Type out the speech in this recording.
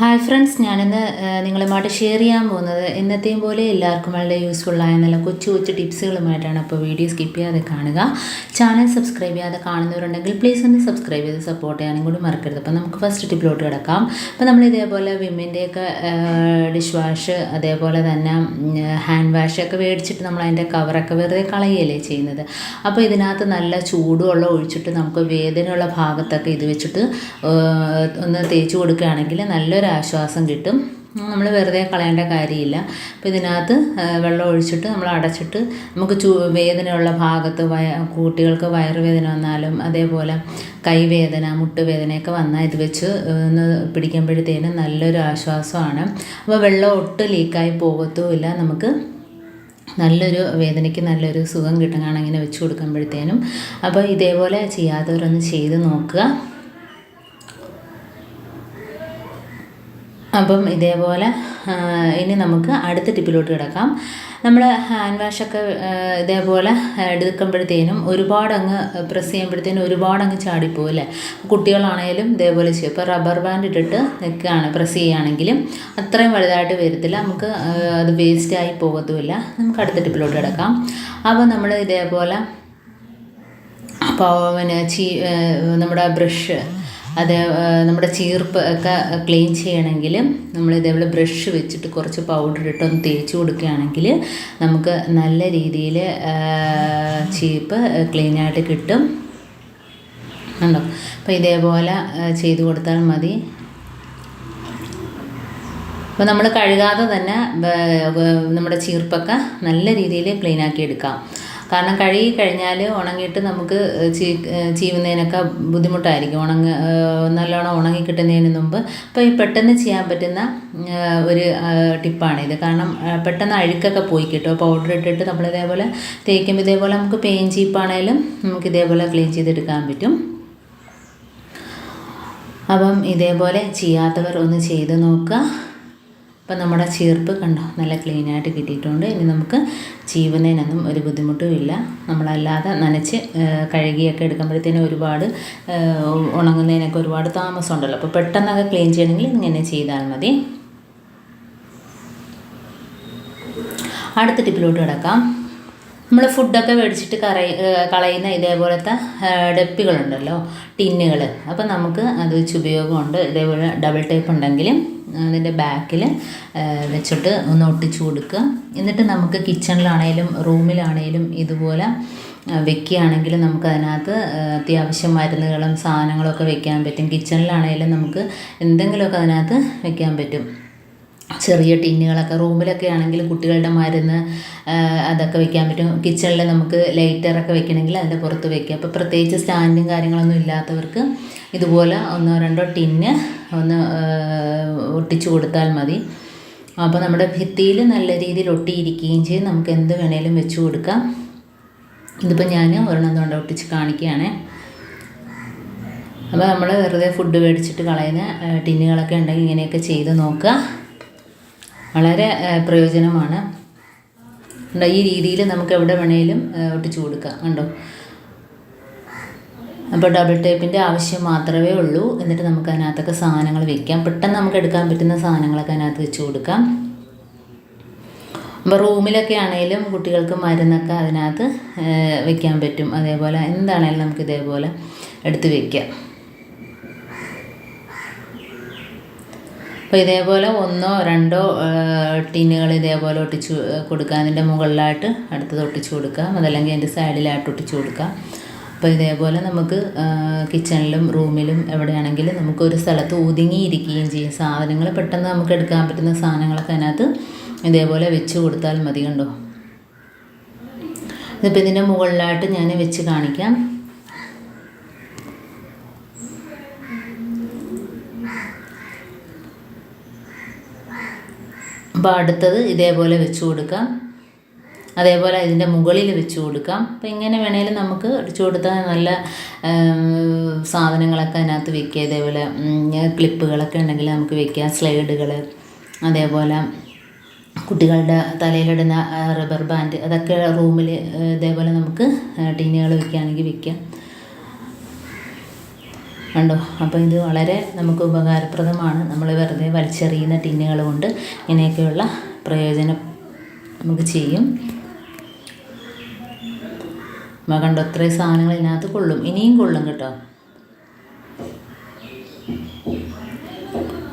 Hi friends ഞാനിന്ന് നിങ്ങളുമായിട്ട് share ചെയ്യാൻ പോകുന്നത് എന്നത്തെയും പോലെ എല്ലാവർക്കും വളരെ യൂസ്ഫുള്ളായ നല്ല കൊച്ചു കൊച്ചു ടിപ്സുകളുമായിട്ടാണ് അപ്പോൾ വീഡിയോ സ്കിപ്പ് ചെയ്യാതെ കാണുക. ചാനൽ സബ്സ്ക്രൈബ് ചെയ്യാതെ കാണുന്നവരുണ്ടെങ്കിൽ പ്ലീസ് ഒന്ന് സബ്സ്ക്രൈബ് ചെയ്ത് സപ്പോർട്ട് ചെയ്യാനും കൂടി മറക്കരുത്. അപ്പോൾ നമുക്ക് ഫസ്റ്റ് ടിപ്പിലോട്ട് കിടക്കാം. അപ്പോൾ നമ്മൾ ഇതേപോലെ വിമ്മിന്റെയൊക്കെ ഡിഷ് വാഷ് അതേപോലെ തന്നെ ഹാൻഡ് വാഷ് ഒക്കെ മേടിച്ചിട്ട് നമ്മൾ അതിന്റെ കവറൊക്കെ വെറുതെ കളയുകയല്ലേ ചെയ്യുന്നത്. അപ്പോൾ ഇതിനകത്ത് നല്ല ചൂടുവെള്ളം ഒഴിച്ചിട്ട് നമുക്ക് വേദനയുള്ള ഭാഗത്തൊക്കെ ഇത് വെച്ചിട്ട് ഒന്ന് തേച്ച് കൊടുക്കുകയാണെങ്കിൽ നല്ലൊരു ആശ്വാസം കിട്ടും. നമ്മൾ വെറുതെ കളയേണ്ട കാര്യമില്ല. അപ്പോൾ ഇതിനകത്ത് വെള്ളം ഒഴിച്ചിട്ട് നമ്മൾ അടച്ചിട്ട് നമുക്ക് ചൂ വേദനയുള്ള ഭാഗത്ത് വയ കുട്ടികൾക്ക് വയറുവേദന വന്നാലും അതേപോലെ കൈവേദന മുട്ടുവേദനയൊക്കെ വന്നാൽ ഇത് വെച്ച് ഒന്ന് പിടിക്കുമ്പോഴത്തേനും നല്ലൊരു ആശ്വാസമാണ്. അപ്പോൾ വെള്ളം ഒട്ടും ലീക്കായി പോകത്തുമില്ല. നമുക്ക് നല്ലൊരു വേദനയ്ക്ക് നല്ലൊരു സുഖം കിട്ടുകയാണ് ഇങ്ങനെ വെച്ച് കൊടുക്കുമ്പോഴത്തേനും. അപ്പോൾ ഇതേപോലെ ചെയ്യാത്തവരൊന്ന് ചെയ്ത് നോക്കുക. അപ്പം ഇതേപോലെ ഇനി നമുക്ക് അടുത്ത ടിപ്പിലോട്ട് കിടക്കാം. നമ്മൾ ഹാൻഡ് വാഷൊക്കെ ഇതേപോലെ എടുക്കുമ്പോഴത്തേനും ഒരുപാട് അങ്ങ് പ്രസ് ചെയ്യുമ്പോഴത്തേനും ഒരുപാട് അങ്ങ് ചാടിപ്പോകും അല്ലേ? കുട്ടികളാണേലും ഇതേപോലെ ചെയ്യും. ഇപ്പോൾ റബ്ബർ ബാൻഡ് ഇട്ടിട്ട് നിൽക്കുകയാണ് പ്രസ് ചെയ്യുകയാണെങ്കിലും അത്രയും വലുതായിട്ട് വരത്തില്ല. നമുക്ക് അത് വേസ്റ്റായി പോകത്തുമില്ല. നമുക്ക് അടുത്ത ടിപ്പിലോട്ട് കിടക്കാം. അപ്പോൾ നമ്മൾ ഇതേപോലെ പിന്നെ ചീ നമ്മുടെ ബ്രഷ് അത് നമ്മുടെ ചീർപ്പ് ഒക്കെ ക്ലീൻ ചെയ്യണമെങ്കിൽ നമ്മൾ ഇതേപോലെ ബ്രഷ് വെച്ചിട്ട് കുറച്ച് പൗഡർ ഇട്ട് ഒന്ന് തേച്ച് കൊടുക്കുകയാണെങ്കിൽ നമുക്ക് നല്ല രീതിയിൽ ചീപ്പ് ക്ലീനായിട്ട് കിട്ടും. ഉണ്ടോ അപ്പോൾ ഇതേപോലെ ചെയ്തു കൊടുത്താൽ മതി. അപ്പോൾ നമ്മൾ കഴുകാതെ തന്നെ നമ്മുടെ ചീർപ്പൊക്കെ നല്ല രീതിയിൽ ക്ലീനാക്കി എടുക്കാം. കാരണം കഴുകി കഴിഞ്ഞാൽ ഉണങ്ങിയിട്ട് നമുക്ക് ചീ ചീവുന്നതിനൊക്കെ ബുദ്ധിമുട്ടായിരിക്കും. ഉണങ്ങ നല്ലോണം ഉണങ്ങി കിട്ടുന്നതിന് മുമ്പ്. അപ്പോൾ ഈ പെട്ടെന്ന് ചെയ്യാൻ പറ്റുന്ന ഒരു ടിപ്പാണിത് കാരണം പെട്ടെന്ന് അഴുക്കൊക്കെ പോയി കിട്ടും. പൗഡർ ഇട്ടിട്ട് നമ്മൾ ഇതേപോലെ തേക്കുമ്പോൾ ഇതേപോലെ നമുക്ക് പെയിൻ ചീപ്പാണേലും നമുക്ക് ഇതേപോലെ ക്ലീൻ ചെയ്തെടുക്കാൻ പറ്റും. അപ്പം ഇതേപോലെ ചെയ്യാത്തവർ ഒന്ന് ചെയ്ത് നോക്കുക. അപ്പം നമ്മുടെ ചീർപ്പ് കണ്ടോ? നല്ല ക്ലീനായിട്ട് കിട്ടിയിട്ടുണ്ട്. ഇനി നമുക്ക് ചീവുന്നതിനൊന്നും ഒരു ബുദ്ധിമുട്ടും ഇല്ല. നമ്മളല്ലാതെ നനച്ച് കഴുകിയൊക്കെ എടുക്കുമ്പോഴത്തേനും ഒരുപാട് ഉണങ്ങുന്നതിനൊക്കെ ഒരുപാട് താമസം ഉണ്ടല്ലോ അപ്പോൾ പെട്ടെന്നൊക്കെ ക്ലീൻ ചെയ്യണമെങ്കിൽ ഇങ്ങനെ ചെയ്താൽ മതി. അടുത്ത ടിപ്പിലോട്ട് കിടക്കാം. നമ്മൾ ഫുഡൊക്കെ മേടിച്ചിട്ട് കറയി കളയുന്ന ഇതേപോലത്തെ ഡപ്പികളുണ്ടല്ലോ ടിന്നുകൾ അപ്പോൾ നമുക്ക് അത് വെച്ച് ഉപയോഗമുണ്ട്. ഇതേപോലെ ഡബിൾ ടേപ്പ് ഉണ്ടെങ്കിലും അതിന്റെ ബാക്കിൽ വെച്ചിട്ട് ഒന്ന് ഒട്ടിച്ചു കൊടുക്കുക. എന്നിട്ട് നമുക്ക് കിച്ചണിലാണേലും റൂമിലാണേലും ഇതുപോലെ വെക്കുകയാണെങ്കിൽ നമുക്ക് അതിനകത്ത് അത്യാവശ്യം മരുന്നുകളും സാധനങ്ങളൊക്കെ വെക്കാൻ പറ്റും. കിച്ചണിലാണേലും നമുക്ക് എന്തെങ്കിലുമൊക്കെ അതിനകത്ത് വെക്കാൻ പറ്റും. ചെറിയ ടിന്നുകളൊക്കെ റൂമിലൊക്കെ ആണെങ്കിൽ കുട്ടികളുടെ മരുന്ന് അതൊക്കെ വെക്കാൻ പറ്റും. കിച്ചണിൽ നമുക്ക് ലൈറ്ററൊക്കെ വെക്കണമെങ്കിൽ അതിന്റെ പുറത്ത് വെക്കുക അപ്പോൾ പ്രത്യേകിച്ച് സ്റ്റാൻഡും കാര്യങ്ങളൊന്നും ഇല്ലാത്തവർക്ക് ഇതുപോലെ ഒന്നോ രണ്ടോ ടിന്ന് ഒന്ന് ഒട്ടിച്ചു കൊടുത്താൽ മതി. അപ്പോൾ നമ്മുടെ ഭിത്തിയിൽ നല്ല രീതിയിൽ ഒട്ടിയിരിക്കുകയും ചെയ്യും. നമുക്ക് എന്ത് വേണേലും വെച്ച് കൊടുക്കാം. ഇതിപ്പോൾ ഞാൻ ഒരെണ്ണം തൊണ്ട ഒട്ടിച്ച് കാണിക്കുകയാണേ. അപ്പോൾ നമ്മൾ വെറുതെ ഫുഡ് മേടിച്ചിട്ട് കളയുന്ന ടിന്നുകളൊക്കെ ഉണ്ടെങ്കിൽ ഇങ്ങനെയൊക്കെ ചെയ്ത് നോക്കുക. വളരെ പ്രയോജനമാണ്. ഈ രീതിയിൽ നമുക്ക് എവിടെ വേണേലും ഒട്ടിച്ചു കൊടുക്കാം. കണ്ടോ? അപ്പോൾ ഡബിൾ ടേപ്പിന്റെ ആവശ്യം മാത്രമേ ഉള്ളൂ. എന്നിട്ട് നമുക്ക് അതിനകത്തൊക്കെ സാധനങ്ങൾ വെക്കാം. പെട്ടെന്ന് നമുക്ക് എടുക്കാൻ പറ്റുന്ന സാധനങ്ങളൊക്കെ അതിനകത്ത് വെച്ച് കൊടുക്കാം. അപ്പോൾ റൂമിലൊക്കെ ആണെങ്കിലും കുട്ടികൾക്ക് മരുന്നൊക്കെ അതിനകത്ത് വെക്കാൻ പറ്റും. അതേപോലെ എന്താണേലും നമുക്ക് ഇതേപോലെ എടുത്ത് വെക്കാം. അപ്പോൾ ഇതേപോലെ ഒന്നോ രണ്ടോ ടിന്നുകൾ ഇതേപോലെ ഒട്ടിച്ച് കൊടുക്കുക അതിന്റെ മുകളിലായിട്ട് അടുത്തത് ഒട്ടിച്ച് കൊടുക്കാം. അതല്ലെങ്കിൽ അതിന്റെ സൈഡിലായിട്ട് ഒട്ടിച്ച് കൊടുക്കാം. അപ്പോൾ ഇതേപോലെ നമുക്ക് കിച്ചണിലും റൂമിലും എവിടെയാണെങ്കിലും നമുക്ക് ഒരു സ്ഥലത്ത് ഒതുങ്ങിയിരിക്കുകയും ചെയ്യും. സാധനങ്ങൾ പെട്ടെന്ന് നമുക്ക് എടുക്കാൻ പറ്റുന്ന സാധനങ്ങളൊക്കെ അതിനകത്ത് ഇതേപോലെ വെച്ച് കൊടുത്താൽ മതി കണ്ടോ? ഇതിപ്പോൾ ഇതിന്റെ മുകളിലായിട്ട് ഞാൻ വെച്ച് കാണിക്കാം. അപ്പോൾ അടുത്തത് ഇതേപോലെ വെച്ച് കൊടുക്കാം. അതേപോലെ ഇതിന്റെ മുകളിൽ വെച്ച് കൊടുക്കാം. അപ്പം ഇങ്ങനെ വേണേലും നമുക്ക് അടിച്ചു കൊടുത്താൽ നല്ല സാധനങ്ങളൊക്കെ അതിനകത്ത് വെക്കുക. ഇതേപോലെ ക്ലിപ്പുകളൊക്കെ ഉണ്ടെങ്കിൽ നമുക്ക് വെക്കാം സ്ലൈഡുകൾ അതേപോലെ കുട്ടികളുടെ തലയിലിടുന്ന റബ്ബർ ബാൻഡ് അതൊക്കെ റൂമിൽ ഇതേപോലെ നമുക്ക് ടീനുകൾ വെക്കുകയാണെങ്കിൽ വെക്കാം കണ്ടോ? അപ്പോൾ ഇത് വളരെ നമുക്ക് ഉപകാരപ്രദമാണ്. നമ്മൾ വെറുതെ വലിച്ചെറിയുന്ന ടിന്നുകൾ കൊണ്ട് ഇങ്ങനെയൊക്കെയുള്ള പ്രയോജനം നമുക്ക് ചെയ്യും. കണ്ടോ? ഇത്രയും സാധനങ്ങൾ ഇതിനകത്ത് കൊള്ളും. ഇനിയും കൊള്ളും കേട്ടോ.